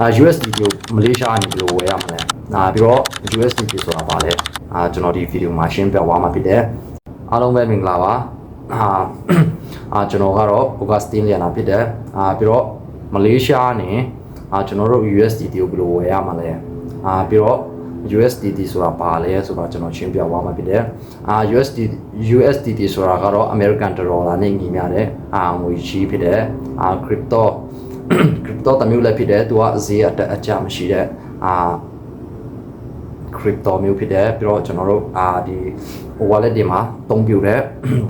အာ USD ကိုမလေးရှားအနေနဲ့ဝယ်ရမလဲအာပြီးတော့ USD ဆိုတာပါလဲအာကျွန်တော်ဒီဗီဒီယိုမှာရှင်းပြသွားမှာဖြစ်တယ်အားလုံးပဲမင်္ဂလာပါအာအာကျွန်တော်ကတော့ Augustine လျာနာဖြစ်တယ်အာပြီးတော့မလေးရှားအနေအာကျွန်တော်တို့ USD ကိုဘယ်လိုဝယ်ရမလဲအာပြီးတော့ USDT ဆိုတာပါလဲဆိုတော့ကျွန်တော်ရှင်းပြသွားမှာဖြစ်တယ်အာ USD USDT ဆိုတာကတော့ American Dollar နဲ့ညီမျှတဲ့အာငွေကြီးဖြစ်တယ်အာ crypto crypto တစ်မျိုးလည်းဖြစ်တယ်သူကဈေးအတက်အကျမရှိတဲ့အာ crypto မျိုးဖြစ်တယ်ပြီးတော့ကျွန်တော်တို့အာဒီ wallet တွေမှာအသုံးပြုတဲ့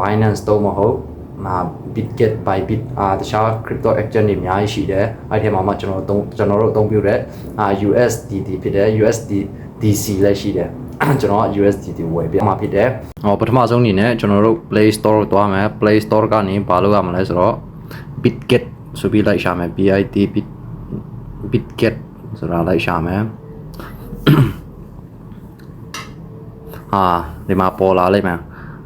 Binance တော့မဟုတ်အာ Bitget Bybit အာတခြား crypto exchange တွေအများကြီးရှိတယ်အဲ့ဒီထဲမှာမှကျွန်တော်တို့ကျွန်တော်တို့အသုံးပြုတဲ့အာ USDT ဖြစ်တယ် USDC လည်းရှိတယ်ကျွန်တော်က USDT ဝယ်ပြမှာဖြစ်တယ်ဟောပထမဆုံးအနေနဲ့ကျွန်တော်တို့ Play Store ကိုသွားမယ် Play Store ကနေဘာလုပ်ရမလဲဆိုတော့ Bitget ဆိုပြီးလိုက်ရှာမယ် BIT Bit Bitget ဆိုတာလိုက်ရှာမယ်အာဒီမှာပေါ်လာလိမ့်မယ်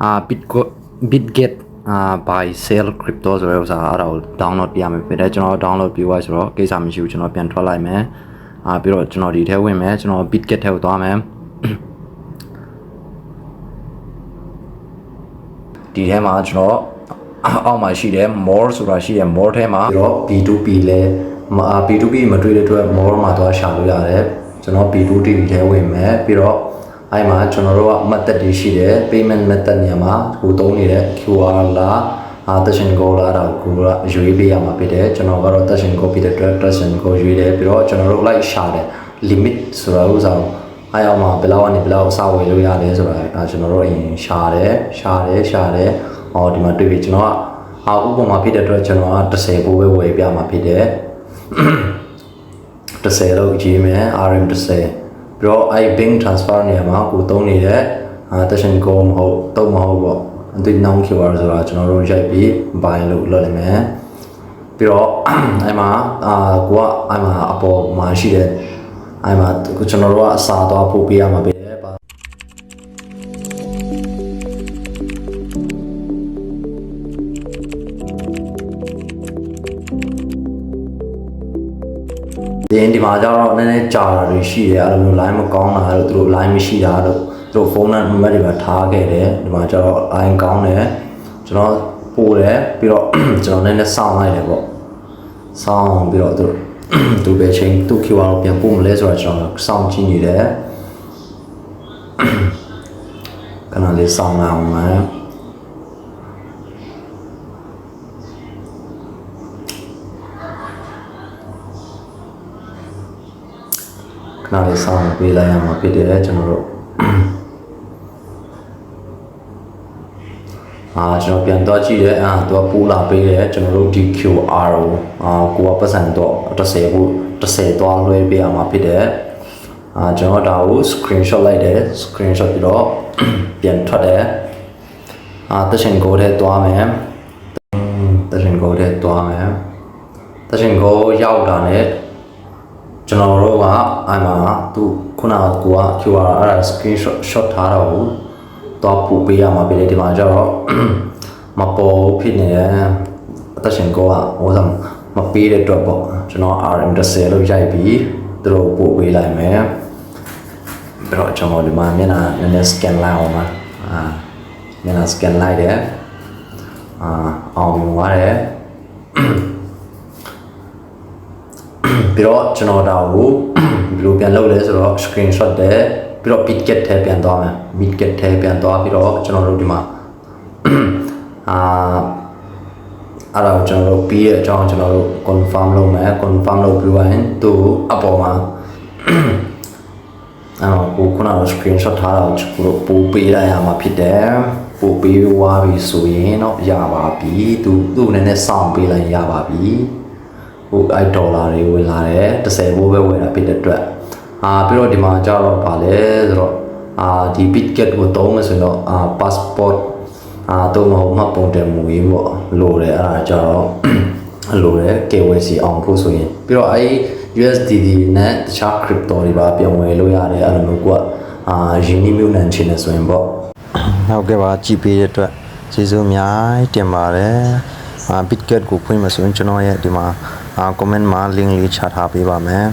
အာ Bitcoin Bitget အာ buy sell crypto ဆိုတဲ့ဥစ္စာအဲ့ဒါကို download ပြရမယ်ဖြစ်တယ်ကျွန်တော် download ပြသွားဆိုတော့ကိစ္စမရှိဘူးကျွန်တော်ပြန်ထွက်လိုက်မယ်အာပြီးတော့ကျွန်တော်ဒီထဲဝင်မယ်ကျွန်တော် Bitget ထဲကိုသွားမယ်ဒီထဲမှာကျွန်တော် အောက်မှာရှိတယ် more ဆိုတာရှိတယ် more ထဲမှာပြီးတော့ B2B လဲမအာ B2B မတွေ့တဲ့အတွက် more မှာသွားရှာလို့ရတယ်ကျွန်တော် B2B ထဲဝင်မယ်ပြီးတော့အဲ့မှာကျွန်တော်တို့က method တွေရှိတယ် payment method နေရာမှာကိုသုံးနေတဲ့ QR လားအာတရှင်ကိုလာတော့ကိုကရွေးပေးရမှာဖြစ်တယ်ကျွန်တော်ကတော့တရှင်ကိုပြီးတဲ့အတွက်တရှင်ကိုရွေးတယ်ပြီးတော့ကျွန်တော်တို့ like ရှာတယ် limit ဆိုတာဥစားအားရောက်မှာဘယ်လောက်ကနေဘယ်လောက်အစဝယ်လို့ရတယ်ဆိုတာအဲကျွန်တော်တို့အရင်ရှာတယ်ရှာတယ်ရှာတယ် ဟောဒီမှာတွေ့ပြီကျွန်တော်ကအာဥပမာဖြစ်တဲ့အတွက်ကျွန်တော်က30ဘိုးပဲဝယ်ပြမှာဖြစ်တယ်30လောက်ကြီးမယ် RM 30ပြီးတော့အဲ bank transfer နေရာမှာကိုသုံးနေတဲ့အာတရှင်ကိုမဟုတ်တော့မဟုတ်ပေါ့အတူနောင် QR ဆိုတာကျွန်တော်တို့ရိုက်ပြီး buy လို့လုပ်လိုက်မယ်ပြီးတော့အဲ့မှာအာကိုကအဲ့မှာအပေါ်မှာရှိတဲ့အဲ့မှာကျွန်တော်တို့ကအစာသွားပို့ပေးရမှာပဲ ပါဒီဒီမှာကျတော့နည်းနည်းကြာတာတွေရှိတယ်အဲ့လိုမျိုး line မကောင်းတာတို့သူတို့ line မရှိတာတို့သူတို့ဖုန်းနံပါတ်တွေမှာထားခဲ့တယ်ဒီမှာကျတော့ line ကောင်းတယ်ကျွန်တော်ပို့တယ်ပြီးတော့ကျွန်တော်နည်းနည်းစောင့်လိုက်တယ်ပေါ့စောင့်ပြီးတော့သူတို့သူပဲချင်းသူ QR ကိုပြန်ပို့မလဲဆိုတော့ကျွန်တော်စောင့်ကြည့်နေတယ်ခဏလေးစောင့်လာအောင်မ ခဏလေးစောင့်ပေးလိုက်ရမှာဖြစ်တယ်ကျွန်တော်တို့အာကျွန်တော်ပြန်တော့ကြည့်တယ်အာသူကပိုးလာပေးတယ်ကျွန်တော်တို့ဒီ QR ကိုအာကိုကပတ်စံတော့30ခု30တော့လွှဲပေးရမှာဖြစ်တယ်အာကျွန်တော်ဒါကို screenshot လိုက်တယ် screenshot ပြီးတော့ပြန်ထွက်တယ်အာတရှင်ကိုထဲသွားမယ်တရှင်ကိုထဲသွားမယ်တရှင်ကိုရောက်တာ ਨੇ ကျွန်တော်တို့ကအဲ့မှာသူခုနကကိုက QR အဲ့ဒါ screenshot shot ထားတော့ဘူးတော့ပို့ပေးရမှာပြည်တယ်ဒီမှာကျတော့မပေါ်ဘူးဖြစ်နေတယ်အသက်ရှင်ကိုကဟိုဆောင်မပေးတဲ့အတွက်ပေါ့ကျွန်တော် RM 30လို့ရိုက်ပြီးသူတို့ပို့ပေးလိုက်မယ်ပြီးတော့ကျွန်တော်ဒီမှာမျက်နှာနည်းနည်း scan လိုက်အောင်ပါအာမျက်နှာ scan လိုက်တယ်အာအောင်မြင်သွားတယ် ပြီးတော့ကျွန်တော်ဒါကိုဘယ်လိုပြန်လုပ်လဲဆိုတော့ screenshot တယ်ပြီးတော့ bitget ထဲပြန်သွားမယ် bitget ထဲပြန်သွားပြီးတော့ကျွန်တော်တို့ဒီမှာအာအဲ့ဒါကိုကျွန်တော်တို့ပြီးရဲ့အကြောင်းကျွန်တော်တို့ confirm လုပ်မယ် confirm လုပ်ပြီးရင်သူအပေါ်မှာအဲ့တော့ကိုခုနက screenshot ထားတာကိုကျွန်တော်တို့ပို့ပေးလိုက်ရမှာဖြစ်တယ်ပို့ပေးဝါပြီဆိုရင်တော့ရပါပြီသူသူ့နည်းနည်းစောင့်ပေးလိုက်ရပါပြီ ဟိုအဲ့ဒေါ်လာတွေဝင်လာတယ်30ဘိုးပဲဝင်တာဖြစ်တဲ့အတွက်အာပြီးတော့ဒီမှာကျတော့ဗာလဲဆိုတော့အာဒီ bitget ကိုသုံးမယ်ဆိုရင်တော့အာ passport အာတော့မဟုတ်မှတ်ပုံတယ်မူရင်းပေါ့လိုတယ်အဲ့ဒါကျတော့လိုတယ် KYC အောင်ဖို့ဆိုရင်ပြီးတော့အဲ့ USDT နဲ့တခြား crypto တွေပါပြန်ဝယ်လို့ရတယ်အဲ့လိုမျိုးကအာယင်းနှမြုပ်နှံခြင်းနဲ့ဆိုရင်ပေါ့ဟုတ်ကဲ့ပါကြည်ပေးတဲ့အတွက်ကျေးဇူးအများကြီးတင်ပါတယ် အာ Bitget ကိုဖွင့်မှဆိုရင်ကျွန်တော်ရဲ့ဒီမှာအာ comment မှာ link လေးချထားပေးပါမယ်